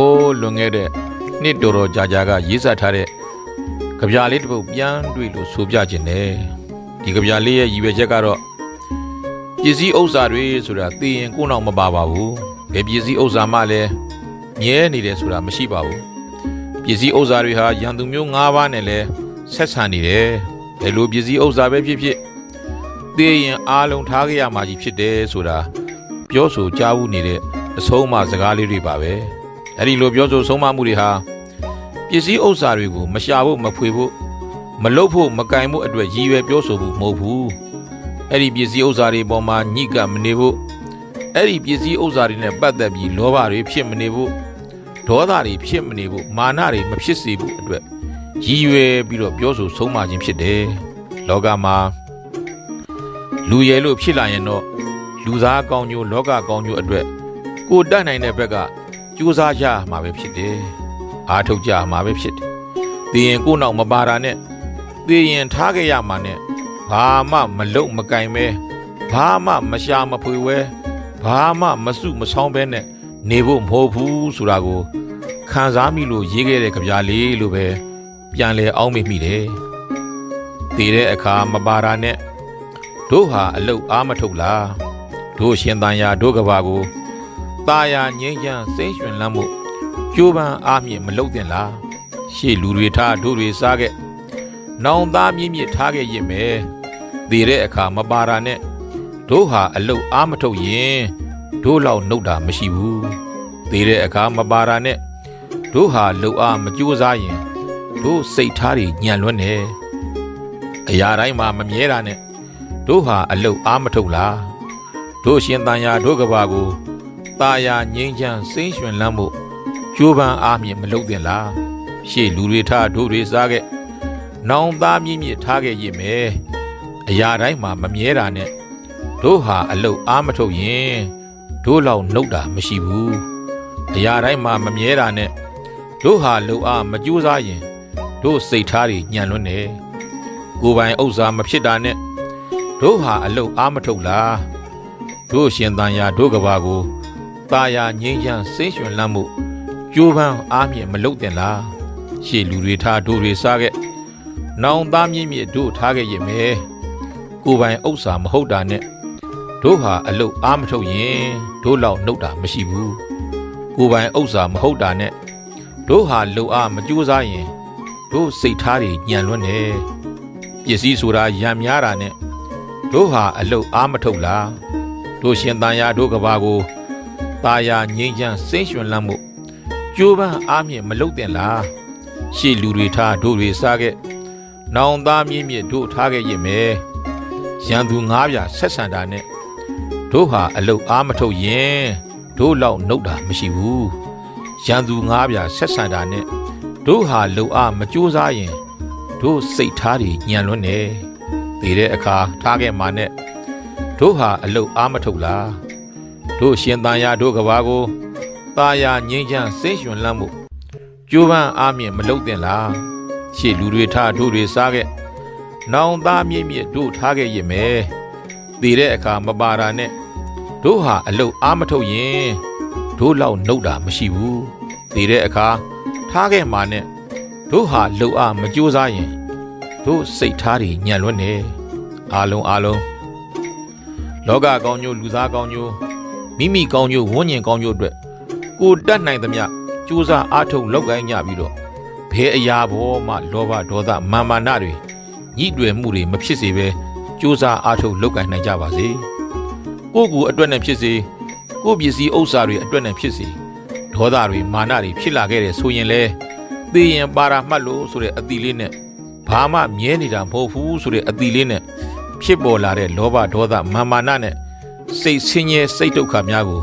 ိုးလွန်ခဲ့တဲ့နှစ်တော်တော်ကြာကြာကရေးစားထားတဲ့ကြပြလေးတစ်ပုဒ်ပြန်တွေ့လို့ဆိုပြခြင်းတယ်ဒီကြပြလေးရဲ့ရည်ရွယ်ချက်ကတော့ပစ္စည်းဥစ္စာတွေဆိုတာသိရင်ကိုယ်နောက်မပါပါဘူးဘယ်ပစ္စည်းဥစ္စာမှလည်းမြဲနေတယ်ဆိုတာမရှိပါဘူးပစ္စည်းဥစ္စာတွေဟာရန်သူမျိုး၅ပါးနဲ့လည်းဆက်ဆံနေတယ်ဘယ်လိုပစ္စည်းဥစ္စာပဲဖြစ်ဖြစ်သိရင်အားလုံးထားခဲ့ရမှာကြီးဖြစ်တယ်ဆိုတာပြောဆိုကြားဘူးနေတဲ့အဆုံးအမစကားလေးတွေပါပဲ အဲ့ဒီလိုပြောဆိုဆုံးမမှုတွေဟာပစ္စည်းဥစ္စာတွေကိုမရှာဖို့မဖွေဖို့မလုတ်ဖို့မကင်ဖို့အတွက်ရည်ရွယ်ပြောဆိုဖို့မဟုတ်ဘူးအဲ့ဒီပစ္စည်းဥစ္စာတွေပေါ်မှာညှိကပ်မနေဖို့အဲ့ဒီပစ္စည်းဥစ္စာတွေနဲ့ပတ်သက်ပြီးလောဘတွေဖြစ်မနေဖို့ဒေါသတွေဖြစ်မနေဖို့မာနတွေမဖြစ်စေဖို့အတွက်ရည်ရွယ်ပြီးတော့ပြောဆိုဆုံးမခြင်းဖြစ်တယ်လောကမှာလူရဲလို့ဖြစ်လာရင်တော့လူသားကောင်းကျိုးလောကကောင်းကျိုးအတွက်ကိုယ်တတ်နိုင်တဲ့ဘက်က ကြိုးစားကြမှာပဲဖြစ်တယ်အားထုတ်ကြမှာပဲဖြစ်တယ်သိရင်ကိုယ်နောက်မပါတာနဲ့သိရင်ထားခဲ့ရမှာနဲ့ဘာမှမလုံမကင်ပဲဘာမှမရှာမဖွေဝဲဘာမှမစုမဆောင်းပဲနဲ့နေဖို့မဟုတ်ဘူးဆိုတာကိုခံစားမိလို့ရေးခဲ့တဲ့ကြပြားလေးလိုပဲပြန်လဲအောင်းမိမိတယ်တည်တဲ့အခါမပါတာနဲ့တို့ဟာအလုတ်အားမထုတ်လားတို့ရှင်တန်ရာတို့ကဘာကို ตาယာငိမ့်ချမ်းစိမ့်ရွှင်လန်းမှုကျိုးပန်းအားမြင့်မလုတ်တင်လားရှေ့လူတွေထားတို့တွေစားခဲ့နောင်သားမြင့်မြင့်ထားခဲ့ရင်ပဲတည်တဲ့အခါမပါတာနဲ့တို့ဟာအလုတ်အားမထုတ်ရင်တို့လောက်နှုတ်တာမရှိဘူးတည်တဲ့အခါမပါတာနဲ့တို့ဟာလှုပ်အားမကြိုးစားရင်တို့စိတ်ထားတွေညံ့လွန်းနေအရာတိုင်းမှာမမြဲတာနဲ့တို့ဟာအလုတ်အားမထုတ်လားတို့ရှင်တန်ရာတို့ကဘာကို ตาယာငိမ့်ချမ်းစိမ့်ရွှင်လန်းမှုကျိုးပန်းအားမြင့်မလုပ်တင်လားရှေ့လူတွေထားတို့တွေစားခဲ့နောင်သားမြင့်မြင့်ထားခဲ့ရင်ပဲအရာတိုင်းမှာမမြဲတာနဲ့တို့ဟာအလုတ်အားမထုတ်ရင်တို့လောက်နှုတ်တာမရှိဘူးအရာတိုင်းမှာမမြဲတာနဲ့တို့ဟာလှုပ်အားမကြိုးစားရင်တို့စိတ်ထားတွေညံ့လွန်းနေကိုယ်ပိုင်ဥစ္စာမဖြစ်တာနဲ့တို့ဟာအလုတ်အားမထုတ်လားတို့ရှင်တန်ရာတို့ကဘာကို ตาယာငိမ့်ချမ်းစိမ့်ရွှင်လန်းမှုကျိုးပန်းအားမြင့်မလုတ်တင်လားရှေ့လူတွေထားတို့တွေစားခဲ့နောင်သားမြင့်မြင့်တို့ထားခဲ့ရင်ပဲကိုယ်ပိုင်ဥစ္စာမဟုတ်တာနဲ့တို့ဟာအလုတ်အားမထုတ်ရင်တို့လောက်နှုတ်တာမရှိဘူးကိုယ်ပိုင်ဥစ္စာမဟုတ်တာနဲ့တို့ဟာလှုပ်အားမကြိုးစားရင်တို့စိတ်ထားတွေညံလွန်းနေပစ္စည်းဆိုတာရံများတာနဲ့တို့ဟာအလုတ်အားမထုတ်လားတို့ရှင်တန်ရာတို့ကဘာကို ตาယာငိမ့်ချမ်းစိမ့်ရွှင်လန်းမှုကျိုးပန်းအားမြင့်မလုတ်တင်လားရှေ့လူတွေထားတို့တွေစားခဲ့နောင်သားမြင့်မြင့်တို့ထားခဲ့ရင်ပဲရန်သူငားပြဆက်ဆံတာနဲ့တို့ဟာအလုတ်အားမထုတ်ရင်တို့လောက်နှုတ်တာမရှိဘူးရန်သူငားပြဆက်ဆံတာနဲ့တို့ဟာလှုပ်အားမကြိုးစားရင်တို့စိတ်ထားတွေညံလွန်းနေတည်တဲ့အခါထားခဲ့မှာနဲ့တို့ဟာအလုတ်အားမထုတ်လား တို့ရှင်တန်ရာတို့ကဘာကိုตาယာငိမ့်ချမ်းစိမ့်ရွှင်လန်းမှုကျိုးပန်းအားမြင့်မလုတ်တင်လားရှေ့လူတွေထားတို့တွေစားခဲ့နောင်သားမြင့်မြင့်တို့ထားခဲ့ရင်ပဲတည်တဲ့အခါမပါတာနဲ့တို့ဟာအလုတ်အားမထုတ်ရင်တို့လောက်နှုတ်တာမရှိဘူးတည်တဲ့အခါထားခဲ့မှာနဲ့တို့ဟာလှုပ်အားမကြိုးစားရင်တို့စိတ်ထားတွေညံ့လွန်းနေအားလုံးအားလုံးလောကကောင်းကျိုးလူသားကောင်းကျိုး မိမိကောင်းကျိုးဝန်းကျင်ကောင်းကျိုးအတွက်ကိုတတ်နိုင်သမျှကြိုးစားအားထုတ်လုပ်ကိုင်းကြပြီးတော့ဘယ်အရာဘောမှလောဘဒေါသမာမာနတွေညှိတွယ်မှုတွေမဖြစ်စေပဲကြိုးစားအားထုတ်လုပ်ကိုင်းနိုင်ကြပါစေကိုယ့်ကိုယ်အတွက်နဲ့ဖြစ်စေကိုယ့်ပစ္စည်းဥစ္စာတွေအတွက်နဲ့ဖြစ်စေဒေါသတွေမာနတွေဖြစ်လာခဲ့တယ်ဆိုရင်လေသိရင်ပါရာမှတ်လို့ဆိုတဲ့အတိလေးနဲ့ဘာမှမြဲနေတာမဟုတ်ဘူးဆိုတဲ့အတိလေးနဲ့ဖြစ်ပေါ်လာတဲ့လောဘဒေါသမာမာနနဲ့ စိတ်ဆင်းရဲစိတ်ဒုက္ခများကို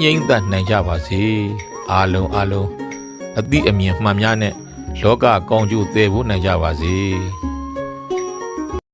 ညှိမ့်သက်နိုင်ကြပါစေအားလုံးအားလုံးအတိအမြင်မှန်များနဲ့လောကကောင်းကျိုးတည်ဖို့နိုင်ကြပါစေ